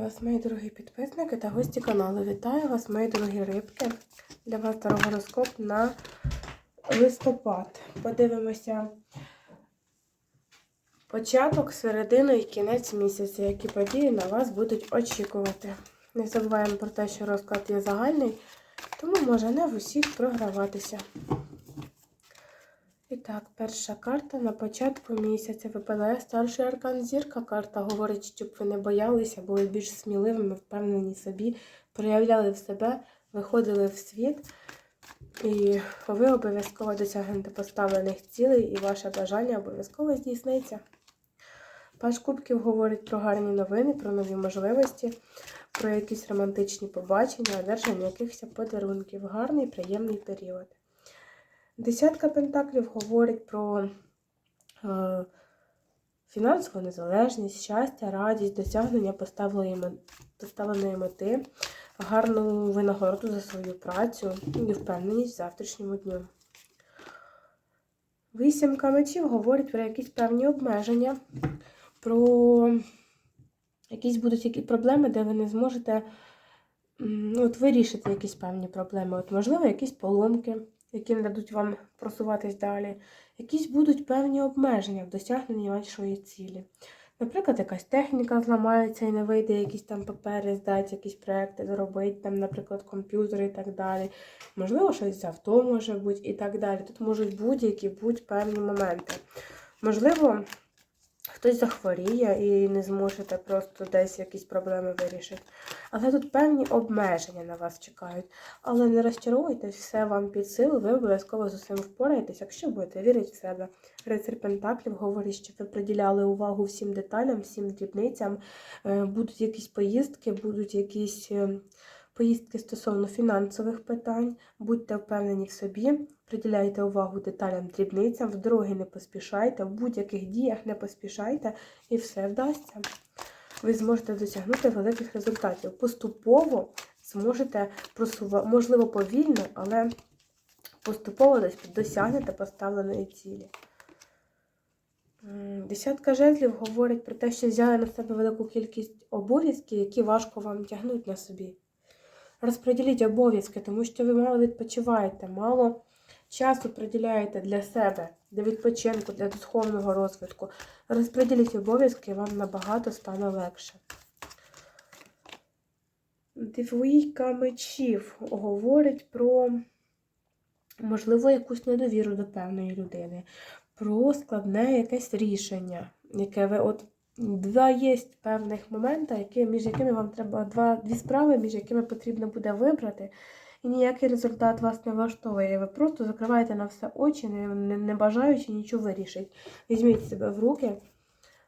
вас, мої дорогі підписники та гості каналу. Вітаю вас, мої дорогі рибки. Для вас гороскоп на листопад. Подивимося початок, середину і кінець місяця, які події на вас будуть очікувати. Не забуваємо про те, що розклад є загальний, тому може не в усіх програватися. Так, перша карта на початку місяця випадає старший аркан зірка. Карта говорить, щоб ви не боялися, були більш сміливими, впевнені собі, проявляли в себе, виходили в світ. І ви обов'язково досягнете поставлених цілей, і ваше бажання обов'язково здійсниться. Паш Кубків говорить про гарні новини, про нові можливості, про якісь романтичні побачення, одержання якихось подарунків. Гарний, приємний період. Десятка пентаклів говорить про е, фінансову незалежність, щастя, радість, досягнення поставленої, мети, гарну винагороду за свою працю і впевненість в завтрашньому дню. Вісімка мечів говорить про якісь певні обмеження, про якісь будуть які проблеми, де ви не зможете ну, от вирішити якісь певні проблеми. От, можливо, якісь поломки не дадуть вам просуватись далі, якісь будуть певні обмеження в досягненні вашої цілі. Наприклад, якась техніка зламається і не вийде якісь там папери, здати, якісь проекти зробити, там, наприклад, комп'ютери і так далі. Можливо, щось з авто може бути і так далі. Тут можуть будь-які будь певні моменти. Можливо, хтось захворіє і не зможете просто десь якісь проблеми вирішити. Але тут певні обмеження на вас чекають. Але не розчаруйтесь, все вам під силу, ви обов'язково з усім впораєтесь, якщо будете вірити в себе. Рицар Пентаклів говорить, що ви приділяли увагу всім деталям, всім дрібницям. Е, Будуть якісь поїздки, будуть якісь е, поїздки стосовно фінансових питань. Будьте впевнені в собі, приділяйте увагу деталям, дрібницям, в дороги не поспішайте, в будь-яких діях не поспішайте і все вдасться ви зможете досягнути великих результатів. Поступово зможете просувати, можливо, повільно, але поступово досягнете поставленої цілі. Десятка жезлів говорить про те, що взяли на себе велику кількість обов'язків, які важко вам тягнуть на собі. Розподіліть обов'язки, тому що ви мало відпочиваєте, мало часу приділяєте для себе, для відпочинку, для духовного розвитку. Розподіліть обов'язки, вам набагато стане легше. Двійка мечів говорить про, можливо, якусь недовіру до певної людини, про складне якесь рішення, яке ви от. Два є певних моменти, які, між якими вам треба два, дві справи, між якими потрібно буде вибрати, і ніякий результат вас не влаштовує. Ви просто закриваєте на все очі, не, не, не бажаючи нічого вирішити. Візьміть себе в руки,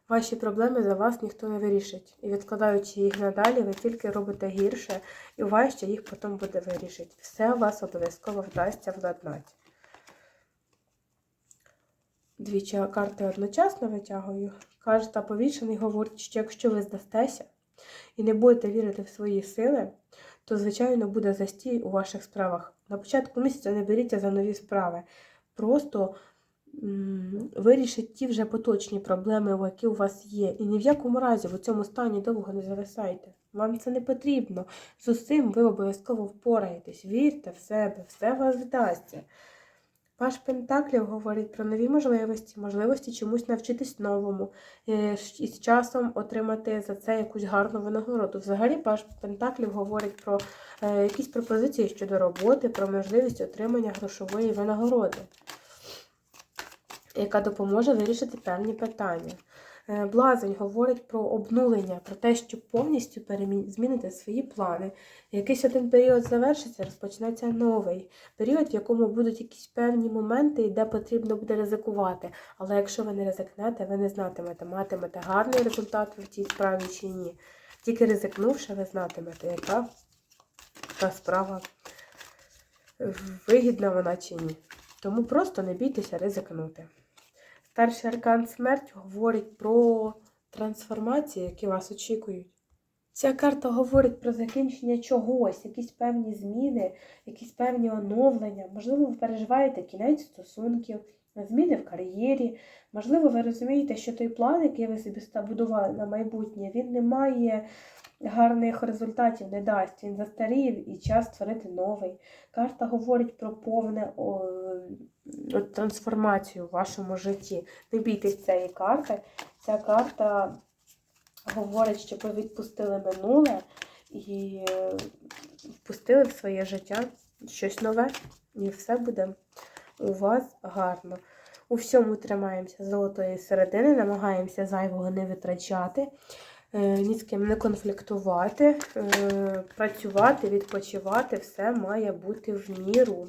ваші проблеми за вас ніхто не вирішить. І відкладаючи їх надалі, ви тільки робите гірше, і важче їх потім буде вирішити. Все вас обов'язково вдасться владнати. Двічі карти одночасно витягую. Каже, та повішений говорить, що якщо ви здастеся і не будете вірити в свої сили, то, звичайно, буде застій у ваших справах. На початку місяця не беріться за нові справи. Просто м, вирішіть ті вже поточні проблеми, які у вас є. І ні в якому разі в цьому стані довго не зависайте. Вам це не потрібно. З усім ви обов'язково впораєтесь. Вірте в себе, все у вас вдасться. Паш Пентаклів говорить про нові можливості, можливості чомусь навчитись новому е, і з часом отримати за це якусь гарну винагороду. Взагалі, Паш Пентаклів говорить про е, якісь пропозиції щодо роботи, про можливість отримання грошової винагороди, яка допоможе вирішити певні питання. Е, Блазень говорить про обнулення, про те, що повністю зміните свої плани. Якийсь один період завершиться, розпочнеться новий період, в якому будуть якісь певні моменти, де потрібно буде ризикувати. Але якщо ви не ризикнете, ви не знатимете, матимете гарний результат в цій справі чи ні. Тільки ризикнувши, ви знатимете, яка та справа вигідна вона чи ні. Тому просто не бійтеся ризикнути. Старший аркан смерть говорить про трансформації, які вас очікують. Ця карта говорить про закінчення чогось, якісь певні зміни, якісь певні оновлення. Можливо, ви переживаєте кінець стосунків, зміни в кар'єрі. Можливо, ви розумієте, що той план, який ви собі будували на майбутнє, він не має гарних результатів не дасть. Він застарів і час створити новий. Карта говорить про повне трансформацію в вашому житті. Не бійтесь цієї карти. Ця карта говорить, щоб ви відпустили минуле і е, впустили в своє життя щось нове, і все буде у вас гарно. У всьому тримаємося золотої середини, намагаємося зайвого не витрачати, е, ні з ким не конфліктувати, е, працювати, відпочивати, все має бути в міру.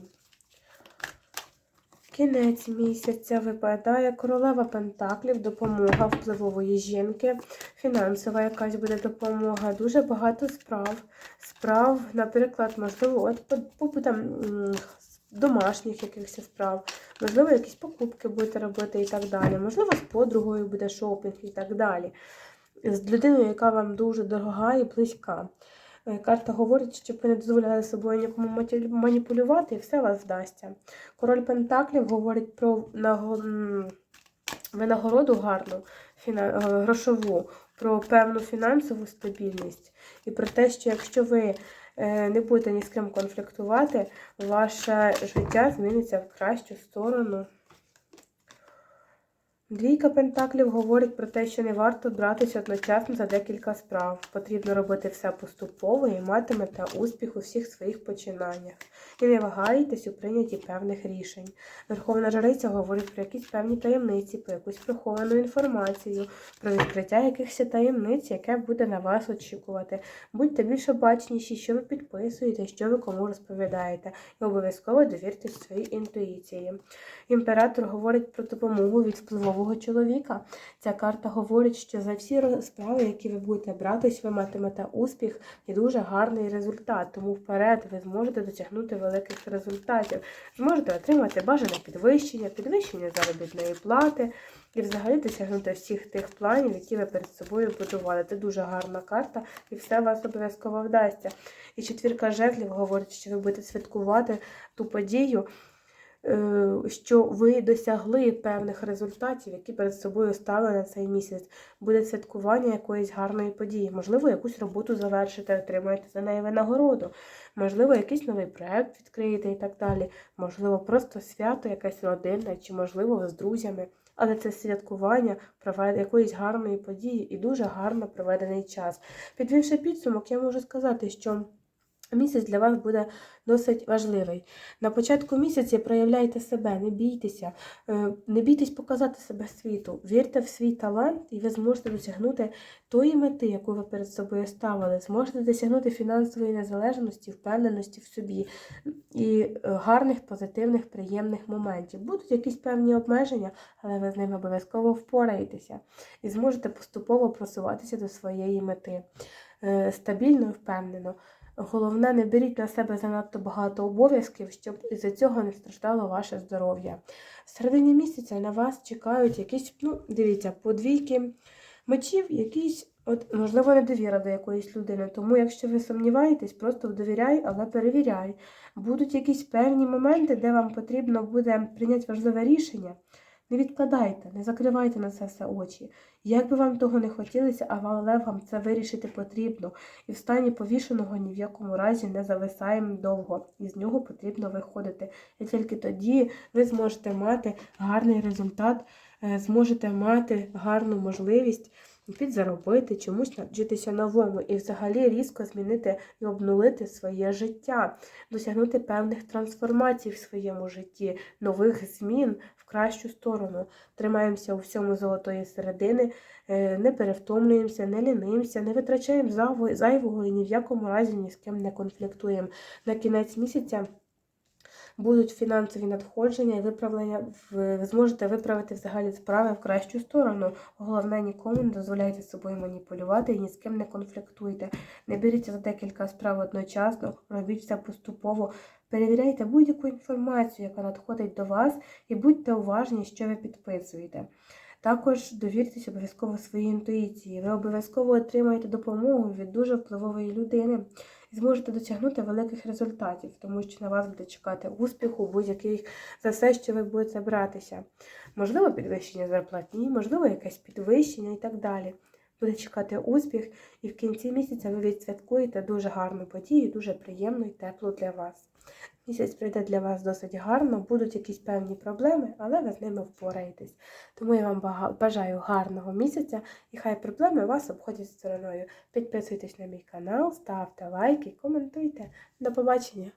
Кінець місяця випадає королева Пентаклів, допомога впливової жінки, фінансова якась буде допомога, дуже багато справ. Справ, наприклад, можливо, от по, там, домашніх якихось справ, можливо, якісь покупки будете робити і так далі. Можливо, з подругою буде шопінг і так далі. З людиною, яка вам дуже дорога і близька. Е, Карта говорить, щоб ви не дозволяли собою нікому маніпулювати, і все вас вдасться. Король Пентаклів говорить про винагороду гарну, е, грошову, про певну фінансову стабільність і про те, що якщо ви е, не будете ні з ким конфліктувати, ваше життя зміниться в кращу сторону. Двійка пентаклів говорить про те, що не варто братися одночасно за декілька справ. Потрібно робити все поступово і матимете успіх у всіх своїх починаннях. І не вагайтесь у прийнятті певних рішень. Верховна жриця говорить про якісь певні таємниці, про якусь приховану інформацію, про відкриття якихось таємниць, яке буде на вас очікувати. Будьте більш обачніші, що ви підписуєте, що ви кому розповідаєте, і обов'язково довіртесь своїй інтуїції. Імператор говорить про допомогу від впливового чоловіка. Ця карта говорить, що за всі справи, які ви будете братись, ви матимете успіх і дуже гарний результат. Тому вперед ви зможете досягнути великих результатів. Зможете отримати бажане підвищення, підвищення заробітної плати і взагалі досягнути всіх тих планів, які ви перед собою будували. Це дуже гарна карта, і все вас обов'язково вдасться. І четвірка жезлів говорить, що ви будете святкувати ту подію, що ви досягли певних результатів, які перед собою стали на цей місяць. Буде святкування якоїсь гарної події. Можливо, якусь роботу завершите, отримаєте за неї винагороду. Можливо, якийсь новий проект відкриєте і так далі. Можливо, просто свято, якесь родинне, чи, можливо, з друзями. Але це святкування провед- якоїсь гарної події і дуже гарно проведений час. Підвівши підсумок, я можу сказати, що місяць для вас буде досить важливий. На початку місяця проявляйте себе, не бійтеся, е, не бійтесь показати себе світу. Вірте в свій талант, і ви зможете досягнути тої мети, яку ви перед собою ставили. Зможете досягнути фінансової незалежності, впевненості в собі і е, гарних, позитивних, приємних моментів. Будуть якісь певні обмеження, але ви з ними обов'язково впораєтеся і зможете поступово просуватися до своєї мети. Е, Стабільно і впевнено. Головне, не беріть на себе занадто багато обов'язків, щоб із-за цього не страждало ваше здоров'я. В середині місяця на вас чекають якісь, ну, дивіться, подвійки мечів, якісь, от, можливо, недовіра до якоїсь людини. Тому, якщо ви сумніваєтесь, просто довіряй, але перевіряй. Будуть якісь певні моменти, де вам потрібно буде прийняти важливе рішення. Не відкладайте, не закривайте на це все очі. Як би вам того не хотілося, але вам це вирішити потрібно. І в стані повішеного ні в якому разі не зависаємо довго. І з нього потрібно виходити. І тільки тоді ви зможете мати гарний результат, е, зможете мати гарну можливість підзаробити, чомусь навчитися новому і взагалі різко змінити і обнулити своє життя, досягнути певних трансформацій в своєму житті, нових змін в кращу сторону. Тримаємося у всьому золотої середини, е, не перевтомлюємося, не лінимося, не витрачаємо зайвого- зайвого і ні в якому разі ні з ким не конфліктуємо. На кінець місяця будуть фінансові надходження і виправлення. Ви зможете виправити взагалі справи в кращу сторону. Головне, нікому не дозволяйте собою маніпулювати і ні з ким не конфліктуйте. Не беріться за декілька справ одночасно, робіть все поступово. Перевіряйте будь-яку інформацію, яка надходить до вас, і будьте уважні, що ви підписуєте. Також довіртесь обов'язково своїй інтуїції. Ви обов'язково отримаєте допомогу від дуже впливової людини і зможете досягнути великих результатів, тому що на вас буде чекати успіху будь-який за все, що ви будете братися. Можливо, підвищення зарплатні, можливо, якесь підвищення і так далі. буде чекати успіх, і в кінці місяця ви відсвяткуєте дуже гарну подію, дуже приємну і теплу для вас. Місяць прийде для вас досить гарно, будуть якісь певні проблеми, але ви з ними впораєтесь. Тому я вам бажаю гарного місяця і хай проблеми вас обходять стороною. Підписуйтесь на мій канал, ставте лайки, коментуйте. До побачення!